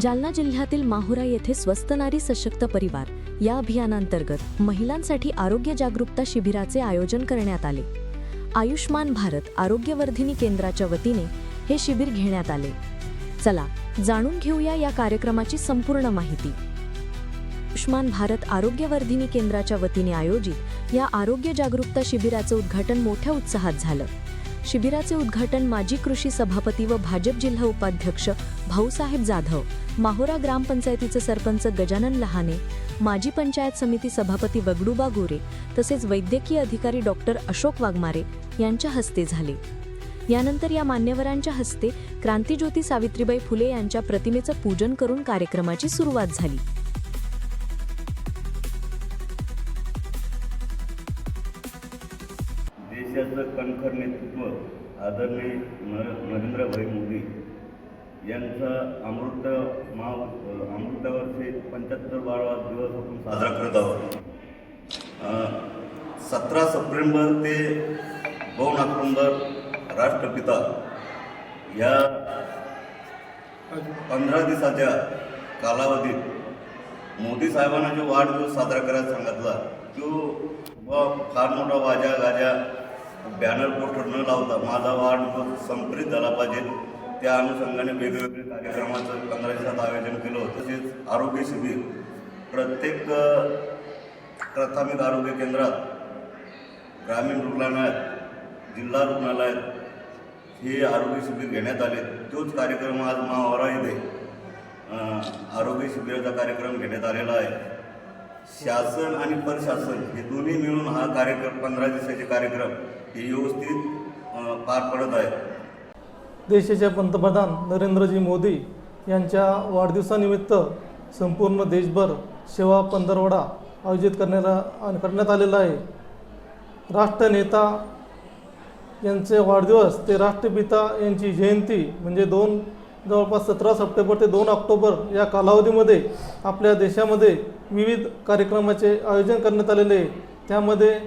जालना जिल्ह्यातील माहुरा येथे स्वस्त नारी सशक्त परिवार या अभियानांतर्गत महिलांसाठी आरोग्य जागरूकता शिबिराचे आयोजन करण्यात आले. आयुष्मान भारत आरोग्यवर्धिनी केंद्राच्या वतीने हे शिबिर घेण्यात आले. चला जाणून घेऊया या कार्यक्रमाची संपूर्ण माहिती. आयुष्मान भारत आरोग्यवर्धिनी केंद्राच्या वतीने आयोजित या आरोग्य जागरूकता शिबिराचं उद्घाटन मोठ्या उत्साहात झालं. शिबिराचे उद्घाटन माजी कृषी सभापती व भाजप जिल्हा उपाध्यक्ष भाऊसाहेब जाधव माहोरा ग्रामपंचायतीचे सरपंच गजानन लहाने माजी पंचायत समिती सभापती वगडुबा गोरे तसेच वैद्यकीय अधिकारी डॉक्टर अशोक वाघमारे यांच्या हस्ते झाले. यानंतर या मान्यवरांच्या हस्ते क्रांतीज्योती सावित्रीबाई फुले यांच्या प्रतिमेचं पूजन करून कार्यक्रमाची सुरुवात झाली. यांचा अमृत महा अमृतावरचे पंच्याहत्तर बारावा दिवस आपण साजरा करत आहोत. सतरा सप्टेंबर ते दोन ऑक्टोंबर राष्ट्रपिता या पंधरा दिवसाच्या कालावधीत मोदी साहेबांना जो वाढदिवस साजरा करायला सांगितला तो व फार मोठा वाजा गाजा बॅनर पोस्टर न लावता माझा वाढदिवस संपलित झाला पाहिजे. त्या अनुषंगाने वेगवेगळे कार्यक्रमाचं पंधरा दिवसात आयोजन केलं होतं. तसेच आरोग्य शिबिर. प्रत्येक प्राथमिक आरोग्य केंद्रात ग्रामीण रुग्णालयात जिल्हा रुग्णालयात हे आरोग्य शिबिर घेण्यात आले. तोच कार्यक्रम आज महावरा येथे आरोग्य शिबिराचा कार्यक्रम घेण्यात आलेला आहे. शासन आणि प्रशासन हे दोन्ही मिळून हा कार्यक्रम पंधरा दिवसाचे कार्यक्रम हे व्यवस्थित पार पडत आहेत. देशाचे पंतप्रधान नरेंद्रजी मोदी यांच्या वाढदिवसानिमित्त संपूर्ण देशभर सेवा पंधरवडा आयोजित करण्याला करण्यात आलेला आहे. राष्ट्रनेता यांचे वाढदिवस ते राष्ट्रपिता यांची जयंती म्हणजे दोन जवळपास सतरा सप्टेंबर ते दोन ऑक्टोबर या कालावधीमध्ये आपल्या देशामध्ये विविध कार्यक्रमाचे आयोजन करण्यात आलेले आहे. त्यामध्ये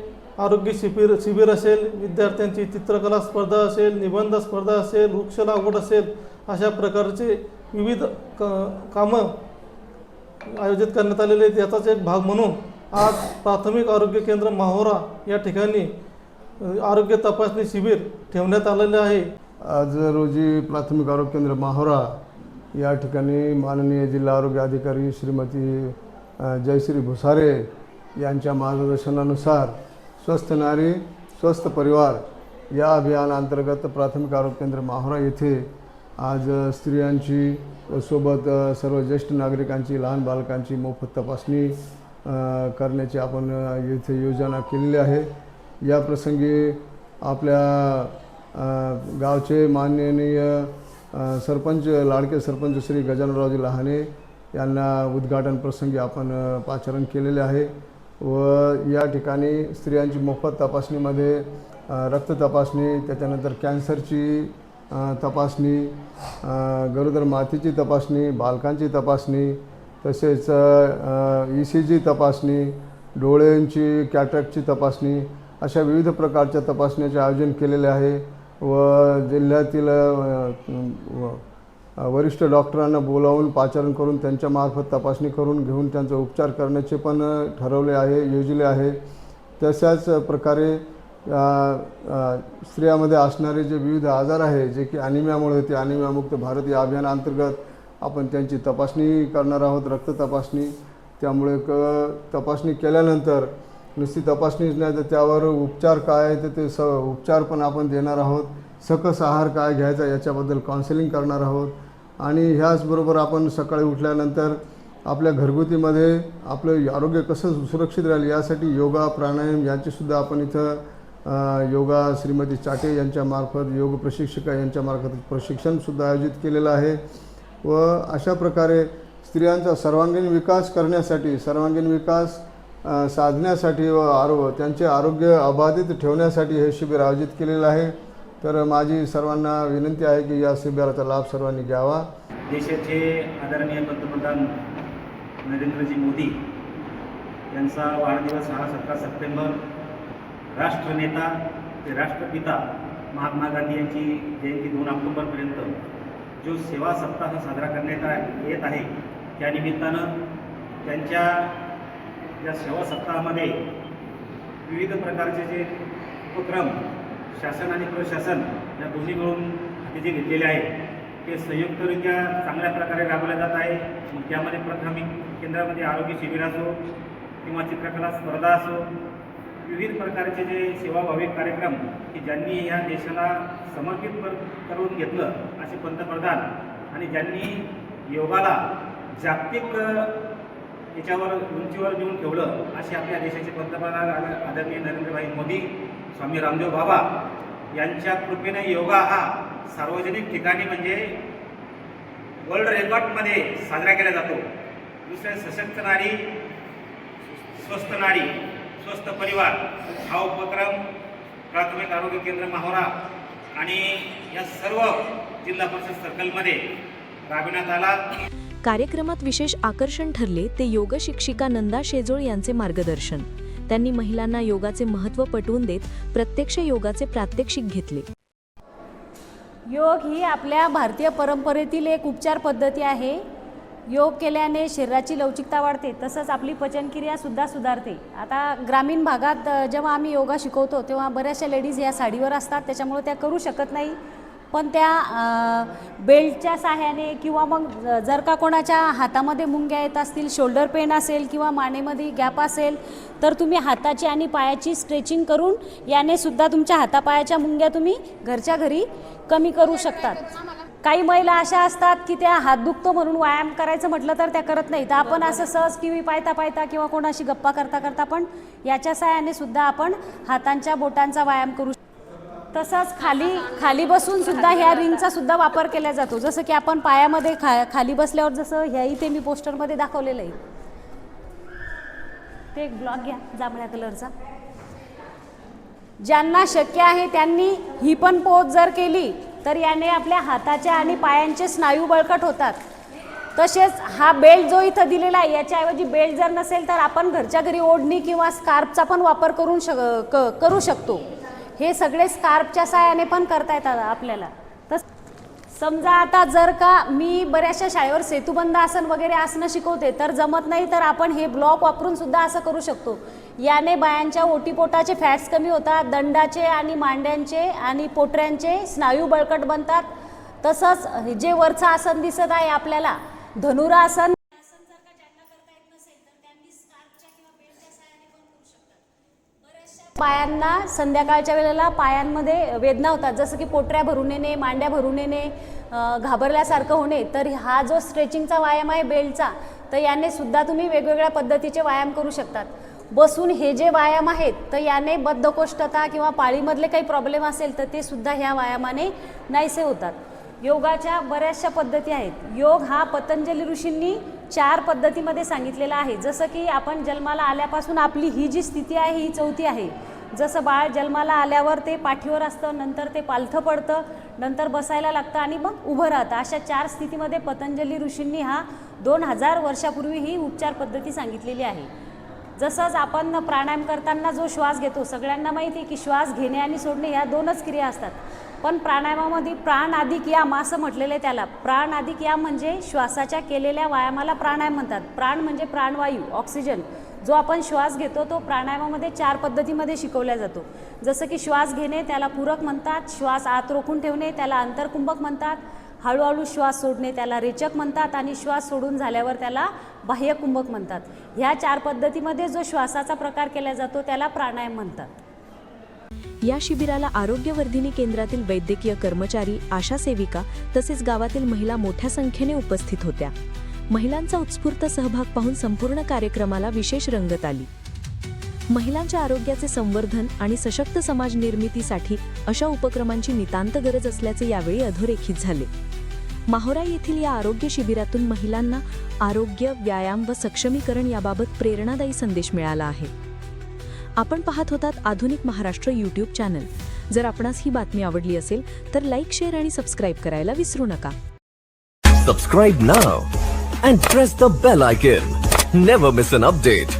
आरोग्य शिबिर शिबिर असेल विद्यार्थ्यांची चित्रकला स्पर्धा असेल निबंध स्पर्धा असेल वृक्ष लागवड असेल अशा प्रकारचे विविध क कामं आयोजित करण्यात आलेले आहेत. याचाच एक भाग म्हणून आज प्राथमिक आरोग्य केंद्र माहोरा या ठिकाणी आरोग्य तपासणी शिबिर ठेवण्यात आलेले आहे. आज रोजी प्राथमिक आरोग्य केंद्र माहोरा या ठिकाणी माननीय जिल्हा आरोग्य अधिकारी श्रीमती जयश्री भुसारे यांच्या मार्गदर्शनानुसार स्वस्थ नारी स्वस्थ परिवार या अभियानांतर्गत प्राथमिक आरोग्य केंद्र माहोरा येथे आज स्त्रियांची व सोबत सर्व ज्येष्ठ नागरिकांची लहान बालकांची मोफत तपासणी करण्याची आपण येथे योजना केलेली आहे. या प्रसंगी आपल्या गावचे माननीय सरपंच लाडके सरपंच श्री गजाननरावजी लहाने यांना उद्घाटन प्रसंगी आपण पाचारण केलेले आहे. व या ठिकाणी स्त्रियांची मोफत तपासणीमध्ये रक्त तपासणी त्याच्यानंतर कॅन्सरची तपासणी गरोदर मातीची तपासणी बालकांची तपासणी तसेच ई सी जी तपासणी डोळ्यांची कॅटरॅक्टची तपासणी अशा विविध प्रकारच्या तपासण्याचे आयोजन केलेले आहे. व जिल्ह्यातील वरिष्ठ डॉक्टरांना बोलावून पाचारण करून त्यांच्यामार्फत तपासणी करून घेऊन त्यांचा उपचार करण्याचे पण ठरवले आहे योजले आहे. तशाच प्रकारे स्त्रियामध्ये असणारे जे विविध आजार आहे जे की अनिमियामुळे होते अनिमियामुक्त भारत या अभियानाअंतर्गत आपण त्यांची तपासणी करणार आहोत रक्त तपासणी. त्यामुळे क तपासणी केल्यानंतर नुसती तपासणीच नाही तर त्यावर उपचार काय आहे तर ते स उपचार पण आपण देणार आहोत. सकस आहार काय घ्यायचा याच्याबद्दल काउन्सिलिंग करणार आहोत. आणि ह्याचबरोबर आपण सकाळी उठल्यानंतर आपल्या घरगुतीमध्ये आपलं आरोग्य कसं सुरक्षित राहील यासाठी योगा प्राणायाम यांचीसुद्धा आपण इथं योगा श्रीमती चाटे यांच्यामार्फत योग प्रशिक्षिका यांच्यामार्फत प्रशिक्षणसुद्धा आयोजित केलेलं आहे. व अशा प्रकारे स्त्रियांचा सर्वांगीण विकास करण्यासाठी सर्वांगीण विकास साधण्यासाठी व आरो त्यांचे आरोग्य अबाधित ठेवण्यासाठी हे शिबिर आयोजित केलेलं आहे. तर माझी सर्वांना विनंती आहे की या शिबिराचा लाभ सर्वांनी घ्यावा. देशाचे आदरणीय पंतप्रधान नरेंद्रजी मोदी यांचा वाढदिवस हा सतरा सप्टेंबर राष्ट्रनेता ते राष्ट्रपिता महात्मा गांधी यांची जयंती दोन ऑक्टोबरपर्यंत जो सेवा सप्ताह साजरा करण्यात येत आहे त्या निमित्तानं त्यांच्या या सेवा सप्ताहामध्ये विविध प्रकारचे जे उपक्रम शासन आणि प्रशासन या दोन्ही मिळून हाती जे घेतलेले आहे. ते संयुक्तरित्या चांगल्या प्रकारे राबवले जात आहे. मग त्यामध्ये प्राथमिक केंद्रामध्ये आरोग्य शिबिर असो किंवा चित्रकला स्पर्धा असो विविध प्रकारचे जे सेवाभावी कार्यक्रम की ज्यांनी या देशाला समर्पित करून घेतलं असे पंतप्रधान आणि ज्यांनी योगाला जागतिक याच्यावर उंचीवर नेऊन ठेवलं असे आपल्या देशाचे पंतप्रधान आदरणीय नरेंद्रभाई मोदी स्वामी रामदेव बाबा यांच्या कृपेने योगा हा सार्वजनिक ठिकाणी म्हणजे वर्ल्ड रेकॉर्डमध्ये साजरा केला जातो. दुसरे सशक्त नारी स्वस्थ नारी स्वस्थ परिवार हा उपक्रम प्राथमिक आरोग्य केंद्र माहोरा आणि या सर्व जिल्हा परिषद सर्कलमध्ये राबविण्यात आला. कार्यक्रमात विशेष आकर्षण ठरले ते योग शिक्षिका नंदा शेजोळ यांचे मार्गदर्शन. त्यांनी महिलांना योगाचे महत्त्व पटवून देत प्रत्यक्ष योगाचे प्रात्यक्षिक घेतले. योग ही आपल्या भारतीय परंपरेतील एक उपचार पद्धती आहे. योग केल्याने शरीराची लवचिकता वाढते तसंच आपली पचनक्रियासुद्धा सुधारते. आता ग्रामीण भागात जेव्हा आम्ही योगा शिकवतो तेव्हा बऱ्याचशा लेडीज या साडीवर असतात त्याच्यामुळे त्या करू शकत नाही. पण त्या बेल्टच्या साह्याने किंवा मग जर का कोणाच्या हातामध्ये मुंग्या येत असतील शोल्डर पेन असेल किंवा मानेमध्ये गॅप असेल तर तुम्ही हाताची आणि पायाची स्ट्रेचिंग करून याने सुद्धा तुमच्या हातापायाच्या मुंग्या तुम्ही घरच्या घरी कमी करू शकतात. काही महिला अशा असतात की त्या हात दुखतो म्हणून व्यायाम करायचं म्हटलं तर त्या करत नाही तर आपण असं सहज की मी पायता पायता किंवा कोणाशी गप्पा करता करता पण याच्या साहाय्याने सुद्धा आपण हातांच्या बोटांचा व्यायाम करू तसंच खाली खाली बसून सुद्धा ह्या रिंगचा सुद्धा वापर केला जातो. जसं की आपण पायामध्ये खा खाली बसल्यावर जसं ह्या इथे मी पोस्टरमध्ये दाखवलेलं आहे. ते एक ब्लॉग घ्या जांभळ्या कलरचा. ज्यांना शक्य आहे त्यांनी ही पण पोज जर केली तर याने आपल्या हाताच्या आणि पायांचे स्नायू बळकट होतात. तसेच हा बेल्ट जो इथं दिलेला आहे याच्याऐवजी बेल्ट जर नसेल तर आपण घरच्या घरी ओढणी किंवा स्कार्फचा पण वापर करून शक क करू शकतो. हे सगळे स्कार्फच्या साहाय्याने पण करता येतात आपल्याला. तर समजा आता जर का मी बऱ्याचशा शाळेवर सेतुबंद आसन वगैरे आसनं शिकवते तर जमत नाही तर आपण हे ब्लॉक वापरून सुद्धा असं करू शकतो. याने बायांच्या ओटीपोटाचे फॅट्स कमी होतात दंडाचे आणि मांड्यांचे आणि पोटऱ्यांचे स्नायू बळकट बनतात. तसंच हे जे वरचं आसन दिसत आहे आपल्याला धनुरासन पायांना संध्याकाळच्या वेळेला पायांमध्ये वेदना होतात. जसं की पोटऱ्या भरून येणे मांड्या भरून येणे घाबरल्यासारखं होणे तर हा जो स्ट्रेचिंगचा व्यायाम आहे बेल्टचा तर याने सुद्धा तुम्ही वेगवेगळ्या पद्धतीचे व्यायाम करू शकतात. बसून हे जे व्यायाम आहेत तर याने बद्धकोष्ठता किंवा पाळीमधले काही प्रॉब्लेम असेल तर ते सुद्धा ह्या व्यायामाने नाहीसे होतात. योगाच्या बऱ्याचशा पद्धती आहेत. योग हा पतंजली ऋषींनी चार पद्धतीमध्ये सांगितलेला आहे. जसं की आपण जन्माला आल्यापासून आपली ही जी स्थिती आहे ही चौथी आहे. जसं बाळ जन्माला आल्यावर ते पाठीवर असतं नंतर ते पालथं पडतं नंतर बसायला लागतं आणि मग उभं राहतं. अशा चार स्थितीमध्ये पतंजली ऋषींनी हा दोन हजार वर्षापूर्वी ही उपचार पद्धती सांगितलेली आहे. जसंच आपण प्राणायाम करताना जो श्वास घेतो सगळ्यांना माहिती आहे की श्वास घेणे आणि सोडणे ह्या दोनच क्रिया असतात. पण प्राणायामामध्ये प्राण अधिक याम असं म्हटलेलं आहे त्याला. प्राण अधिक याम म्हणजे श्वासाच्या केलेल्या व्यायामाला प्राणायाम म्हणतात. प्राण म्हणजे प्राणवायू ऑक्सिजन. जो आपण श्वास घेतो तो प्राणायामामध्ये चार पद्धतीमध्ये शिकवला जातो. जसं की श्वास घेणे त्याला पूरक म्हणतात. श्वास आत रोखून ठेवणे त्याला अंतरकुंभक म्हणतात. हळूहळू श्वास सोडणे त्याला रेचक म्हणतात आणि श्वास सोडून झाल्यावर त्याला बाह्यकुंभक म्हणतात. ह्या चार पद्धतीमध्ये जो श्वासाचा प्रकार केला जातो त्याला प्राणायाम म्हणतात. या शिबिराला आरोग्यवर्धिनी केंद्रातील वैद्यकीय कर्मचारी आशा सेविका तसेच गावातील महिला मोठ्या संख्येने उपस्थित होत्या. महिलांचा उत्स्फूर्त सहभाग पाहून संपूर्ण कार्यक्रमाला विशेष रंगत आली. महिलांच्या आरोग्याचे संवर्धन आणि सशक्त समाज निर्मितीसाठी अशा उपक्रमांची नितांत गरज असल्याचे यावेळी अधोरेखित झाले. माहोरा येथील या आरोग्य शिबिरातून महिलांना आरोग्य व्यायाम व सक्षमीकरण याबाबत प्रेरणादायी संदेश मिळाला आहे. आपण पाहत होतात आधुनिक महाराष्ट्र यूट्यूब चॅनल जर आपणास ही बातमी आवडली असेल तर लाईक शेअर आणि सबस्क्राईब करायला विसरू नका. Subscribe now and press the bell icon never miss an update